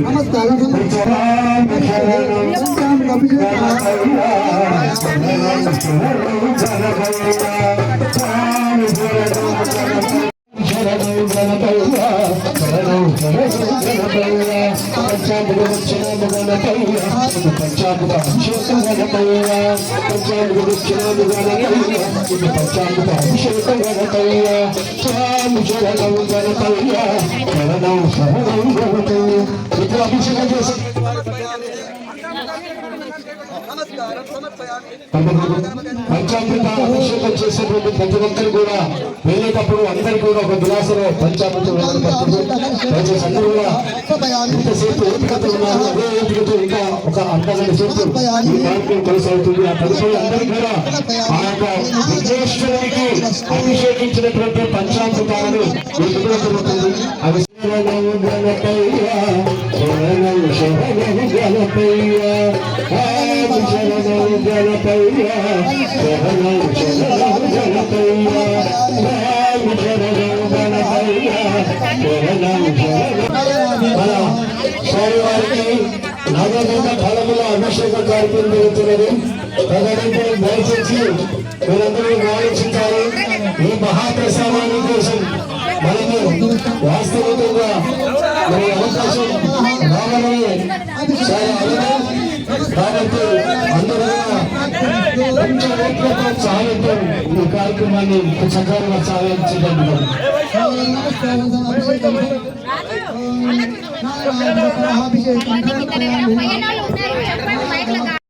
నమస్కారం. పాపం దయచేసి కూర్చోండి నమస్కారం అభిషేకం చేసి పంచామృత అభిషేకం చేసేటువంటి ప్రతి ఒక్కరు కూడా వెళ్ళేటప్పుడు అందరు కూడా ఒక గ్లాసులో పంచామృతం వెళ్ళబడుతుంది దయచేసి అందరూ కూడా ఇంతసేపు ఓపికతో ఉన్నారు అదే ఓపికతో ఇంకా ఒక అర్ధగంట సేపు ఈ కార్యక్రమం కొనసాగుతుంది. ఆ తదుపరి అందరూ కూడా ఆ యొక్క అభిషేకించినటువంటి పంచామృతాలను మీకు కూడా జరుగుతుంది శరణము గణపయ్య ఆది శరణము గణపయ్య శరణము శరణము గణపయ్య శరణము గణపయ్య శరణము శరణము ఫలముల అభిషేక కార్యక్రమం జరుగుతున్నది తదనంతరం దయచేసి మీరందరూ ఆలోచించాలి ఈ మహాప్రసాదాన్ని కోసం మనము వాస్తవం కాబట్టి అందరూ కొంచెం సాయంతో ఈ కార్యక్రమాన్ని సకాలంగా సాగించడం అభిషేకం